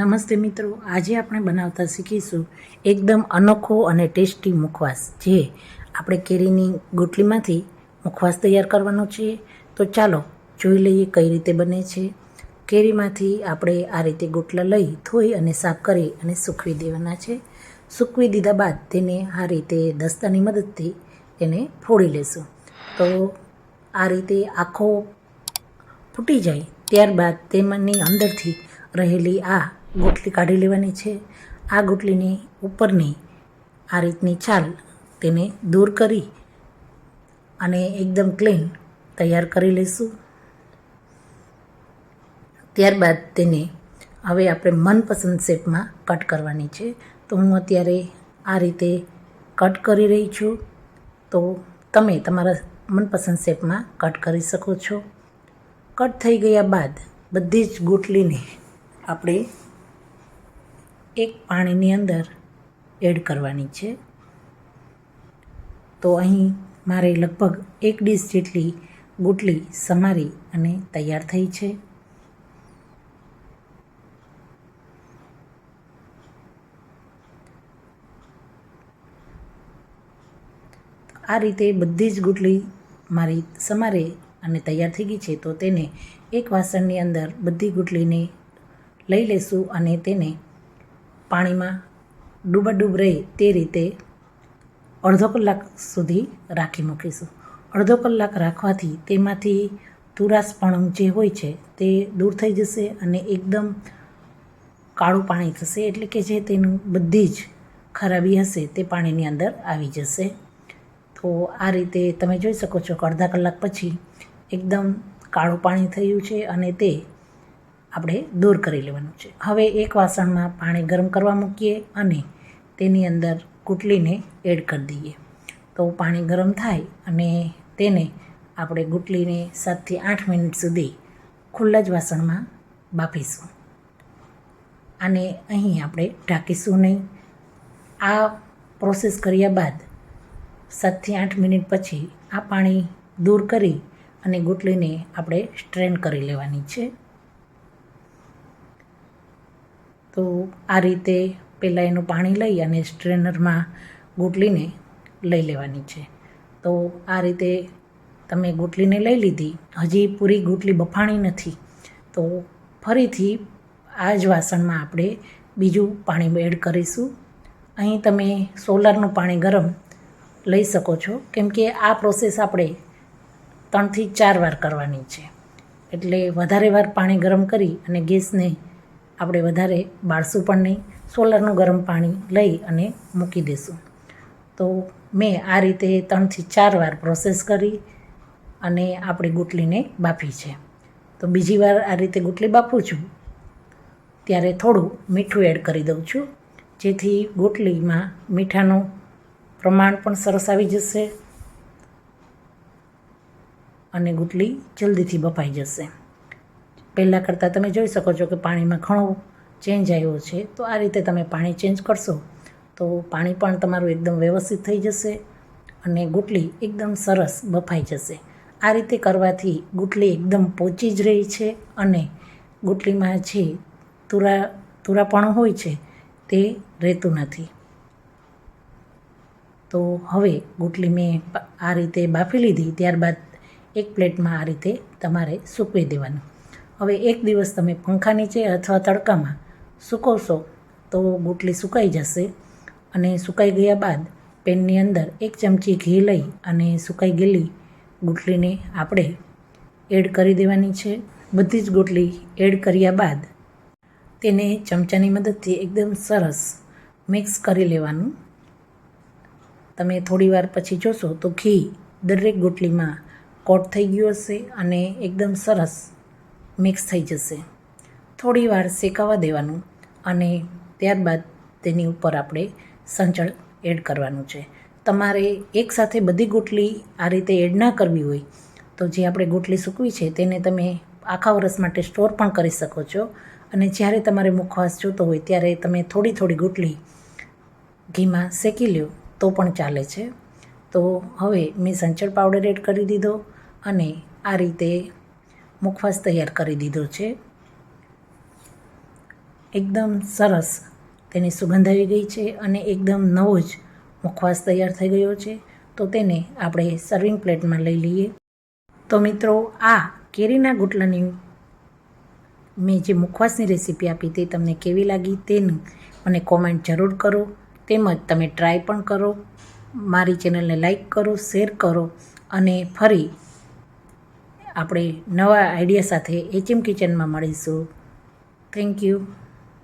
નમસ્તે મિત્રો, આજે આપણે બનાવતા શીખીશું એકદમ અનોખો અને ટેસ્ટી મુખવાસ, જે આપણે કેરીની ગોટલીમાંથી મુખવાસ તૈયાર કરવાનો છે. તો ચાલો જોઈ લઈએ કઈ રીતે બને છે. કેરીમાંથી આપણે આ રીતે ગોટલા લઈ, ધોઈ અને સાફ કરી અને સૂકવી દેવાના છે. સૂકવી દીધા બાદ તેને આ રીતે દસ્તાની મદદથી તેને ફોડી લેશું. તો આ રીતે આખો ફૂટી જાય, ત્યારબાદ તેમાંની અંદરથી રહેલી આ ગોટલી કાઢી લેવાની છે. આ ગોટલીની ઉપરની આ રીતની છાલ તેને દૂર કરી અને એકદમ ક્લીન તૈયાર કરી લઈશું. ત્યારબાદ તેને હવે આપણે મનપસંદ શેપમાં કટ કરવાની છે. તો હું અત્યારે આ રીતે કટ કરી રહી છું. તો તમે તમારા મનપસંદ શેપમાં કટ કરી શકો છો. કટ થઈ ગયા બાદ બધી જ ગોટલીને આપણે એક પાણીની અંદર એડ કરવાની છે. તો અહીં મારે લગભગ એક ડીશ જેટલી ગુટલી સમારી અને તૈયાર થઈ છે. આ રીતે બધી જ ગુટલી મારી સમારે અને તૈયાર થઈ ગઈ છે. તો તેને એક વાસણની અંદર બધી ગુટલીને લઈ લેશું અને તેને પાણીમાં ડૂબાડૂબ રહે તે રીતે અડધો કલાક સુધી રાખી મૂકીશું. અડધો કલાક રાખવાથી તેમાંથી તુરાસપણું જે હોય છે તે દૂર થઈ જશે અને એકદમ કાળું પાણી થશે. એટલે કે જે તેનું બધી જ ખરાબી હશે તે પાણીની અંદર આવી જશે. તો આ રીતે તમે જોઈ શકો છો કે અડધા કલાક પછી એકદમ કાળું પાણી થયું છે અને તે આપણે દૂર કરી લેવાનું છે. હવે એક વાસણમાં પાણી ગરમ કરવા મૂકીએ અને તેની અંદર ગુટલીને એડ કરી દઈએ. તો પાણી ગરમ થાય અને તેને આપણે ગુટલીને સાતથી આઠ મિનિટ સુધી ખુલ્લા જ વાસણમાં બાફીશું. અને અહીં આપણે ઢાંકીશું નહીં. આ પ્રોસેસ કર્યા બાદ સાતથી આઠ મિનિટ પછી આ પાણી દૂર કરી અને ગુટલીને આપણે સ્ટ્રેન કરી લેવાની છે. તો આ રીતે પહેલાં એનું પાણી લઈ અને સ્ટ્રેનરમાં ગુટલીને લઈ લેવાની છે. તો આ રીતે તમે ગુટલીને લઈ લીધી, હજી પૂરી ગુટલી બફાણી નથી, તો ફરીથી આ જ વાસણમાં આપણે બીજું પાણી એડ કરીશું. અહીં તમે સોલારનું પાણી ગરમ લઈ શકો છો, કેમ કે આ પ્રોસેસ આપણે ત્રણથી ચાર વાર કરવાની છે. એટલે વધારે વાર પાણી ગરમ કરી અને ગેસને આપણે વધારે બાળશું પણ નહીં, સોલારનું ગરમ પાણી લઈ અને મૂકી દઈશું તો મેં આ રીતે ત્રણથી ચાર વાર પ્રોસેસ કરી અને આપણી ગુટલીને બાફી છે. તો બીજી વાર આ રીતે ગુટલી બાફું છું, ત્યારે થોડું મીઠું એડ કરી દઉં છું, જેથી ગુટલીમાં મીઠાનું પ્રમાણ પણ સરસ આવી જશે અને ગુટલી જલ્દીથી બફાઈ જશે. પહેલાં કરતાં તમે જોઈ શકો છો કે પાણીમાં ઘણો ચેન્જ આવ્યો છે. તો આ રીતે તમે પાણી ચેન્જ કરશો તો પાણી પણ તમારું એકદમ વ્યવસ્થિત થઈ જશે અને ગુટલી એકદમ સરસ બફાઈ જશે. આ રીતે કરવાથી ગુટલી એકદમ પોચી જ રહી છે અને ગુટલીમાં જે તુરા, તુરાપણું હોય છે તે રહેતું નથી. તો હવે ગુટલી મેં આ રીતે બાફી લીધી, ત્યારબાદ એક પ્લેટમાં આ રીતે તમારે સૂકવી દેવાનું. હવે એક દિવસ તમે પંખા નીચે અથવા તડકામાં સૂકવશો તો ગુટલી સુકાઈ જશે અને સુકાઈ ગયા બાદ પેનની અંદર એક ચમચી ઘી લઈ અને સુકાઈ ગયેલી ગુટલીને આપણે એડ કરી દેવાની છે. બધી જ ગુટલી એડ કર્યા બાદ તેને ચમચાની મદદથી એકદમ સરસ મિક્સ કરી લેવાનું. તમે થોડીવાર પછી જોશો તો ઘી દરેક ગુટલીમાં કોટ થઈ ગયું હશે અને એકદમ સરસ મિક્સ થઈ જશે. થોડી વાર શેકાવા દેવાનું અને ત્યારબાદ તેની ઉપર આપણે સંચળ એડ કરવાનું છે. તમારે એકસાથે બધી ગોટલી આ રીતે એડ ના કરવી હોય તો જે આપણે ગોટલી સૂકવી છે તેને તમે આખા વરસ માટે સ્ટોર પણ કરી શકો છો. અને જ્યારે તમારે મુખવાસ જોતો હોય ત્યારે તમે થોડી થોડી ગોટલી ઘીમાં શેકી લ્યો તો પણ ચાલે છે. તો હવે મેં સંચળ પાવડર એડ કરી દીધો અને આ રીતે મુખવાસ તૈયાર કરી દીધો છે. એકદમ સરસ તેની સુગંધ આવી ગઈ છે અને એકદમ નવો જ મુખવાસ તૈયાર થઈ ગયો છે. તો તેને આપણે સર્વિંગ પ્લેટમાં લઈ લઈએ. તો મિત્રો, આ કેરીના ગુટલાની મેં જે મુખવાસની રેસીપી આપી તે તમને કેવી લાગી તેનું મને કોમેન્ટ જરૂર કરો. તેમજ તમે ટ્રાય પણ કરો. મારી ચેનલને લાઈક કરો શેર કરો અને ફરી આપણે નવા આઈડિયા સાથે એચએમ કિચનમાં મળીશું. Thank you